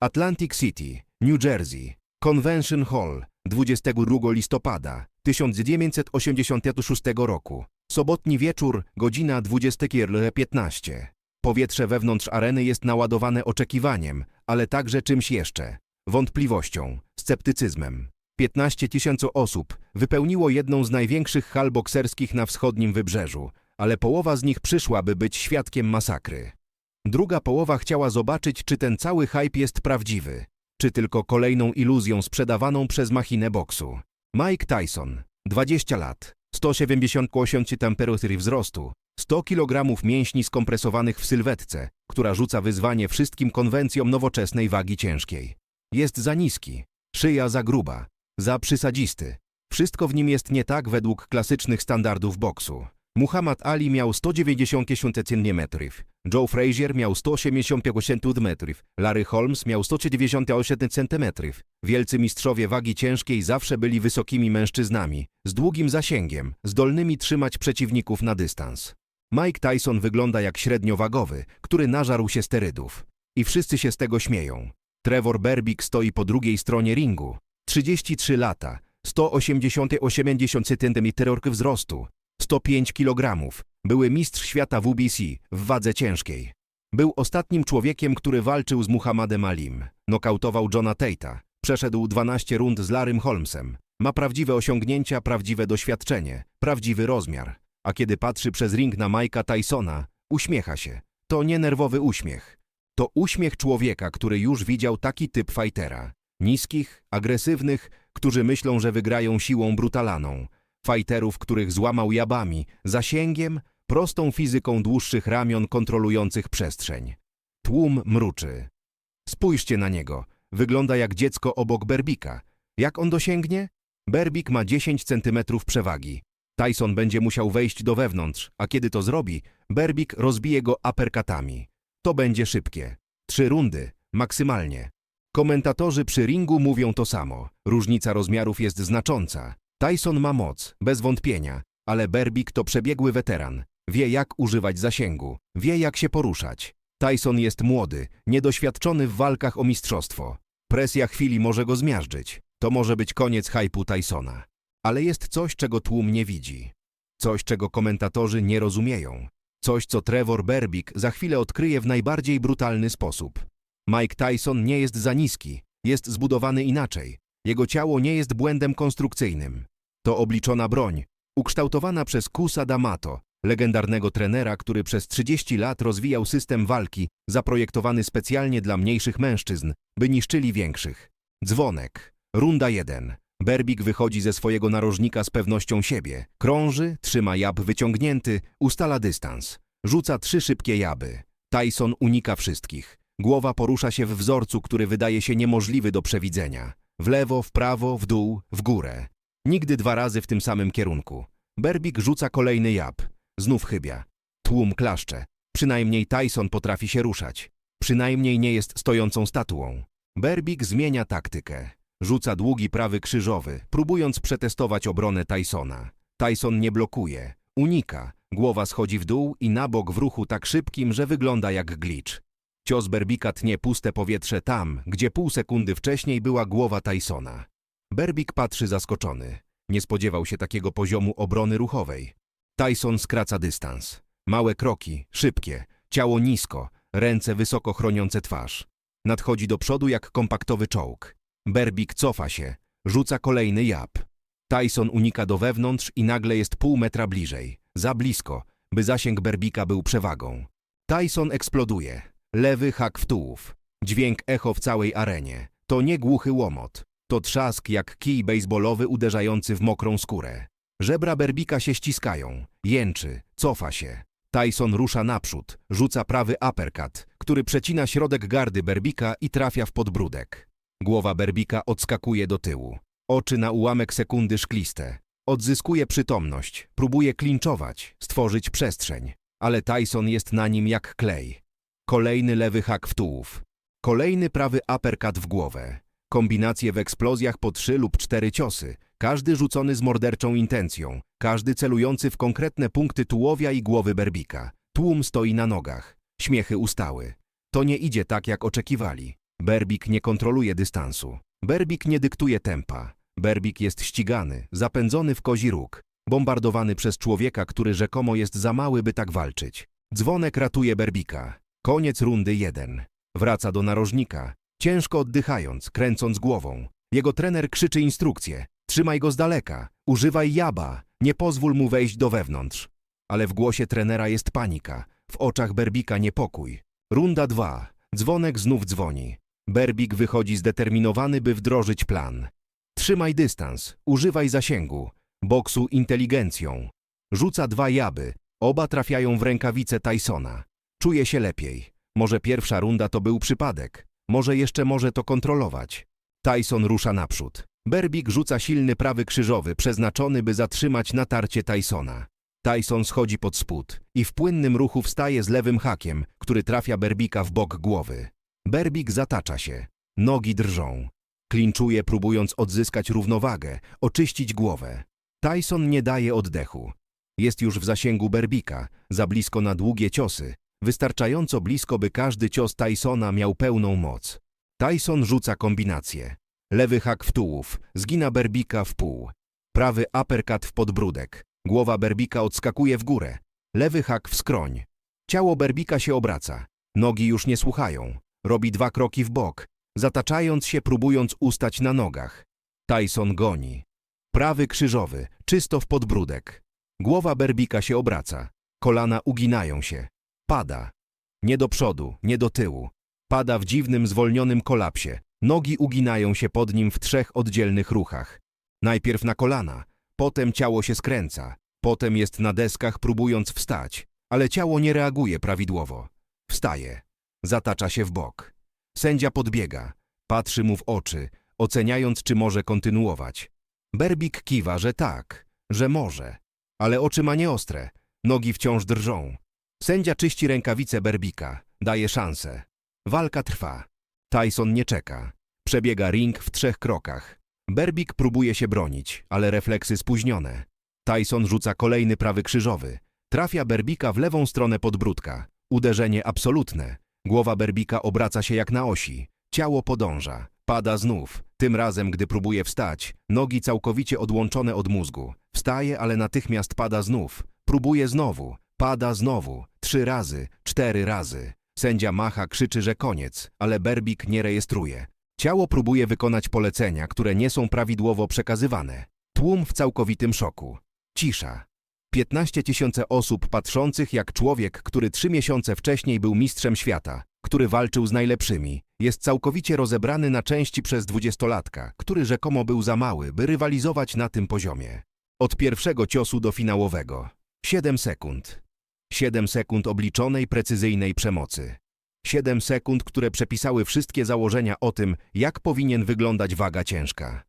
Atlantic City, New Jersey, Convention Hall, 22 listopada 1986 roku. Sobotni wieczór, godzina 20.15. Powietrze wewnątrz areny jest naładowane oczekiwaniem, ale także czymś jeszcze. Wątpliwością, sceptycyzmem. 15 tysięcy osób wypełniło jedną z największych hal bokserskich na wschodnim wybrzeżu, ale połowa z nich przyszła, by być świadkiem masakry. Druga połowa chciała zobaczyć, czy ten cały hype jest prawdziwy, czy tylko kolejną iluzją sprzedawaną przez machinę boksu. Mike Tyson, 20 lat, 178 temperatury wzrostu, 100 kg mięśni skompresowanych w sylwetce, która rzuca wyzwanie wszystkim konwencjom nowoczesnej wagi ciężkiej. Jest za niski, szyja za gruba, za przysadzisty. Wszystko w nim jest nie tak według klasycznych standardów boksu. Muhammad Ali miał 190 cm, Joe Frazier miał 180 cm, Larry Holmes miał 198 cm. Wielcy mistrzowie wagi ciężkiej zawsze byli wysokimi mężczyznami, z długim zasięgiem, zdolnymi trzymać przeciwników na dystans. Mike Tyson wygląda jak średniowagowy, który nażarł się sterydów. I wszyscy się z tego śmieją. Trevor Berbik stoi po drugiej stronie ringu. 33 lata, 180 cm wzrostu, 105 kg. Były mistrz świata WBC w wadze ciężkiej. Był ostatnim człowiekiem, który walczył z Muhammadem Alim. Nokautował Johna Tate'a. Przeszedł 12 rund z Larym Holmesem. Ma prawdziwe osiągnięcia, prawdziwe doświadczenie, prawdziwy rozmiar. A kiedy patrzy przez ring na Mike'a Tysona, uśmiecha się. To nie nerwowy uśmiech. To uśmiech człowieka, który już widział taki typ fightera. Niskich, agresywnych, którzy myślą, że wygrają siłą brutalaną. Fajterów, których złamał jabami, zasięgiem, prostą fizyką dłuższych ramion kontrolujących przestrzeń. Tłum mruczy. Spójrzcie na niego. Wygląda jak dziecko obok Berbika. Jak on dosięgnie? Berbik ma 10 centymetrów przewagi. Tyson będzie musiał wejść do wewnątrz, a kiedy to zrobi, Berbik rozbije go aperkatami. To będzie szybkie. Trzy rundy, maksymalnie. Komentatorzy przy ringu mówią to samo. Różnica rozmiarów jest znacząca. Tyson ma moc, bez wątpienia, ale Berbik to przebiegły weteran. Wie jak używać zasięgu, wie jak się poruszać. Tyson jest młody, niedoświadczony w walkach o mistrzostwo. Presja chwili może go zmiażdżyć. To może być koniec hypu Tysona. Ale jest coś, czego tłum nie widzi. Coś, czego komentatorzy nie rozumieją. Coś, co Trevor Berbik za chwilę odkryje w najbardziej brutalny sposób. Mike Tyson nie jest za niski, jest zbudowany inaczej. Jego ciało nie jest błędem konstrukcyjnym. To obliczona broń, ukształtowana przez Kusa D'Amato, legendarnego trenera, który przez 30 lat rozwijał system walki zaprojektowany specjalnie dla mniejszych mężczyzn, by niszczyli większych. Dzwonek. Runda 1. Berbik wychodzi ze swojego narożnika z pewnością siebie. Krąży, trzyma jab wyciągnięty, ustala dystans. Rzuca trzy szybkie jaby. Tyson unika wszystkich. Głowa porusza się w wzorcu, który wydaje się niemożliwy do przewidzenia. W lewo, w prawo, w dół, w górę. Nigdy dwa razy w tym samym kierunku. Berbik rzuca kolejny jab. Znów chybia. Tłum klaszcze. Przynajmniej Tyson potrafi się ruszać. Przynajmniej nie jest stojącą statuą. Berbik zmienia taktykę. Rzuca długi prawy krzyżowy, próbując przetestować obronę Tysona. Tyson nie blokuje, unika. Głowa schodzi w dół i na bok w ruchu tak szybkim, że wygląda jak glitch. Cios Berbika tnie puste powietrze tam, gdzie pół sekundy wcześniej była głowa Tysona. Berbik patrzy zaskoczony. Nie spodziewał się takiego poziomu obrony ruchowej. Tyson skraca dystans. Małe kroki, szybkie, ciało nisko, ręce wysoko chroniące twarz. Nadchodzi do przodu jak kompaktowy czołg. Berbik cofa się, rzuca kolejny jab. Tyson unika do wewnątrz i nagle jest pół metra bliżej, za blisko, by zasięg Berbika był przewagą. Tyson eksploduje. Lewy hak w tułów. Dźwięk echo w całej arenie. To nie głuchy łomot. To trzask jak kij baseballowy uderzający w mokrą skórę. Żebra Berbika się ściskają. Jęczy, cofa się. Tyson rusza naprzód, rzuca prawy uppercut, który przecina środek gardy Berbika i trafia w podbródek. Głowa Berbika odskakuje do tyłu. Oczy na ułamek sekundy szkliste. Odzyskuje przytomność, próbuje klinczować, stworzyć przestrzeń. Ale Tyson jest na nim jak klej. Kolejny lewy hak w tułów. Kolejny prawy uppercut w głowę. Kombinacje w eksplozjach po trzy lub cztery ciosy. Każdy rzucony z morderczą intencją. Każdy celujący w konkretne punkty tułowia i głowy Berbika. Tłum stoi na nogach. Śmiechy ustały. To nie idzie tak, jak oczekiwali. Berbik nie kontroluje dystansu. Berbik nie dyktuje tempa. Berbik jest ścigany, zapędzony w kozi róg, bombardowany przez człowieka, który rzekomo jest za mały, by tak walczyć. Dzwonek ratuje Berbika. Koniec rundy jeden. Wraca do narożnika, ciężko oddychając, kręcąc głową. Jego trener krzyczy instrukcje. Trzymaj go z daleka, używaj jaba, nie pozwól mu wejść do wewnątrz. Ale w głosie trenera jest panika, w oczach Berbika niepokój. Runda dwa. Dzwonek znów dzwoni. Berbik wychodzi zdeterminowany, by wdrożyć plan. Trzymaj dystans, używaj zasięgu, boksu inteligencją. Rzuca dwa jaby, oba trafiają w rękawice Tysona. Czuje się lepiej. Może pierwsza runda to był przypadek, może jeszcze może to kontrolować. Tyson rusza naprzód. Berbik rzuca silny prawy krzyżowy, przeznaczony, by zatrzymać natarcie Tysona. Tyson schodzi pod spód i w płynnym ruchu wstaje z lewym hakiem, który trafia Berbika w bok głowy. Berbik zatacza się. Nogi drżą. Klinczuje, próbując odzyskać równowagę, oczyścić głowę. Tyson nie daje oddechu. Jest już w zasięgu Berbika, za blisko na długie ciosy, wystarczająco blisko, by każdy cios Tysona miał pełną moc. Tyson rzuca kombinację. Lewy hak w tułów, zgina Berbika w pół. Prawy uppercut w podbródek. Głowa Berbika odskakuje w górę. Lewy hak w skroń. Ciało Berbika się obraca. Nogi już nie słuchają. Robi dwa kroki w bok, zataczając się, próbując ustać na nogach. Tyson goni. Prawy krzyżowy, czysto w podbródek. Głowa Berbika się obraca. Kolana uginają się. Pada. Nie do przodu, nie do tyłu. Pada w dziwnym, zwolnionym kolapsie. Nogi uginają się pod nim w trzech oddzielnych ruchach. Najpierw na kolana, potem ciało się skręca, potem jest na deskach próbując wstać, ale ciało nie reaguje prawidłowo. Wstaje. Zatacza się w bok. Sędzia podbiega, patrzy mu w oczy, oceniając, czy może kontynuować. Berbik kiwa, że tak, że może, ale oczy ma nieostre, nogi wciąż drżą. Sędzia czyści rękawice Berbika, daje szansę. Walka trwa. Tyson nie czeka. Przebiega ring w trzech krokach. Berbik próbuje się bronić, ale refleksy spóźnione. Tyson rzuca kolejny prawy krzyżowy. Trafia Berbika w lewą stronę podbródka. Uderzenie absolutne. Głowa Berbika obraca się jak na osi. Ciało podąża. Pada znów. Tym razem, gdy próbuje wstać, nogi całkowicie odłączone od mózgu. Wstaje, ale natychmiast pada znów. Próbuje znowu. Pada znowu. Trzy razy. Cztery razy. Sędzia macha, krzyczy, że koniec, ale Berbik nie rejestruje. Ciało próbuje wykonać polecenia, które nie są prawidłowo przekazywane. Tłum w całkowitym szoku. Cisza. 15 tysięcy osób patrzących jak człowiek, który trzy miesiące wcześniej był mistrzem świata, który walczył z najlepszymi, jest całkowicie rozebrany na części przez dwudziestolatka, który rzekomo był za mały, by rywalizować na tym poziomie. Od pierwszego ciosu do finałowego. 7 sekund. 7 sekund obliczonej, precyzyjnej przemocy. 7 sekund, które przepisały wszystkie założenia o tym, jak powinien wyglądać waga ciężka.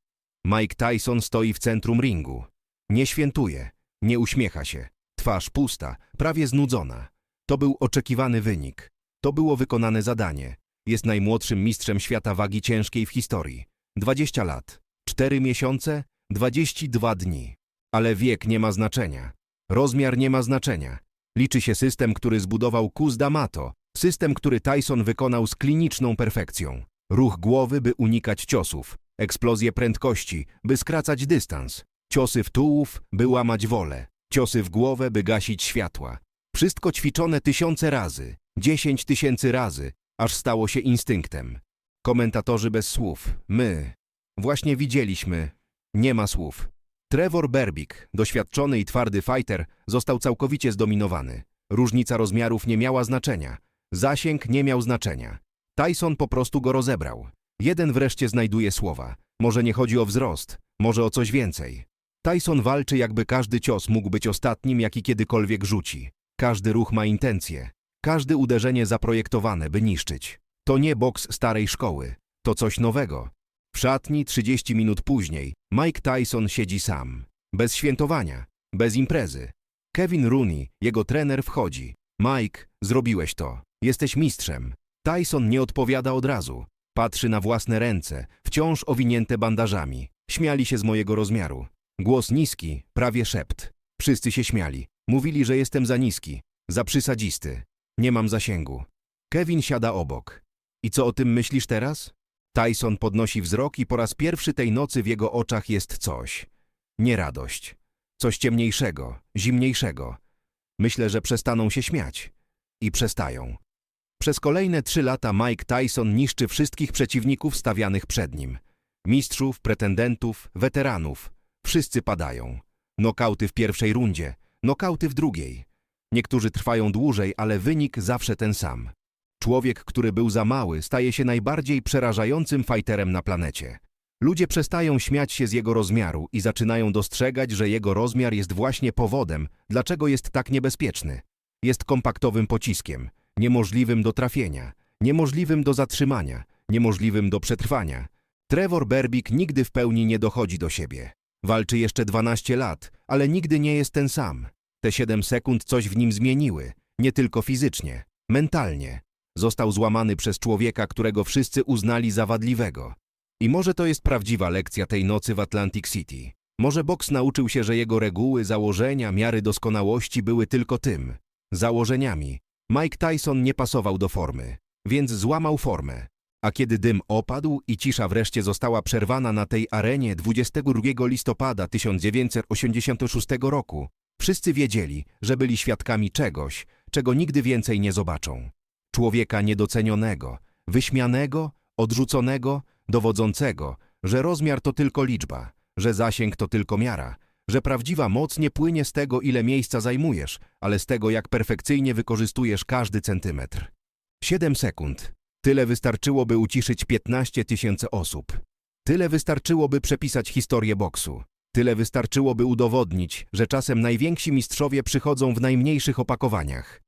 Mike Tyson stoi w centrum ringu. Nie świętuje, nie uśmiecha się. Twarz pusta, prawie znudzona. To był oczekiwany wynik. To było wykonane zadanie. Jest najmłodszym mistrzem świata wagi ciężkiej w historii. 20 lat, 4 miesiące, 22 dni. Ale wiek nie ma znaczenia. Rozmiar nie ma znaczenia. Liczy się system, który zbudował Kuz D'Amato, system, który Tyson wykonał z kliniczną perfekcją. Ruch głowy, by unikać ciosów, eksplozję prędkości, by skracać dystans, ciosy w tułów, by łamać wolę, ciosy w głowę, by gasić światła. Wszystko ćwiczone tysiące razy, dziesięć tysięcy razy, aż stało się instynktem. Komentatorzy bez słów, my. Właśnie widzieliśmy, nie ma słów. Trevor Berbik, doświadczony i twardy fighter, został całkowicie zdominowany. Różnica rozmiarów nie miała znaczenia. Zasięg nie miał znaczenia. Tyson po prostu go rozebrał. Jeden wreszcie znajduje słowa. Może nie chodzi o wzrost, może o coś więcej. Tyson walczy, jakby każdy cios mógł być ostatnim, jaki kiedykolwiek rzuci. Każdy ruch ma intencje. Każde uderzenie zaprojektowane, by niszczyć. To nie boks starej szkoły. To coś nowego. W szatni 30 minut później Mike Tyson siedzi sam. Bez świętowania, bez imprezy. Kevin Rooney, jego trener, wchodzi. Mike, zrobiłeś to. Jesteś mistrzem. Tyson nie odpowiada od razu. Patrzy na własne ręce, wciąż owinięte bandażami. Śmiali się z mojego rozmiaru. Głos niski, prawie szept. Wszyscy się śmiali. Mówili, że jestem za niski, za przysadzisty. Nie mam zasięgu. Kevin siada obok. I co o tym myślisz teraz? Tyson podnosi wzrok i po raz pierwszy tej nocy w jego oczach jest coś. Nie radość. Coś ciemniejszego, zimniejszego. Myślę, że przestaną się śmiać. I przestają. Przez kolejne trzy lata Mike Tyson niszczy wszystkich przeciwników stawianych przed nim. Mistrzów, pretendentów, weteranów. Wszyscy padają. Nokauty w pierwszej rundzie, nokauty w drugiej. Niektórzy trwają dłużej, ale wynik zawsze ten sam. Człowiek, który był za mały, staje się najbardziej przerażającym fajterem na planecie. Ludzie przestają śmiać się z jego rozmiaru i zaczynają dostrzegać, że jego rozmiar jest właśnie powodem, dlaczego jest tak niebezpieczny. Jest kompaktowym pociskiem, niemożliwym do trafienia, niemożliwym do zatrzymania, niemożliwym do przetrwania. Trevor Berbik nigdy w pełni nie dochodzi do siebie. Walczy jeszcze 12 lat, ale nigdy nie jest ten sam. Te 7 sekund coś w nim zmieniły, nie tylko fizycznie, mentalnie. Został złamany przez człowieka, którego wszyscy uznali za wadliwego. I może to jest prawdziwa lekcja tej nocy w Atlantic City. Może boks nauczył się, że jego reguły, założenia, miary doskonałości były tylko tym założeniami. Mike Tyson nie pasował do formy, więc złamał formę. A kiedy dym opadł i cisza wreszcie została przerwana na tej arenie 22 listopada 1986 roku, wszyscy wiedzieli, że byli świadkami czegoś, czego nigdy więcej nie zobaczą. Człowieka niedocenionego, wyśmianego, odrzuconego, dowodzącego, że rozmiar to tylko liczba, że zasięg to tylko miara, że prawdziwa moc nie płynie z tego, ile miejsca zajmujesz, ale z tego, jak perfekcyjnie wykorzystujesz każdy centymetr. Siedem sekund. Tyle wystarczyłoby uciszyć 15 tysięcy osób. Tyle wystarczyłoby przepisać historię boksu. Tyle wystarczyłoby udowodnić, że czasem najwięksi mistrzowie przychodzą w najmniejszych opakowaniach.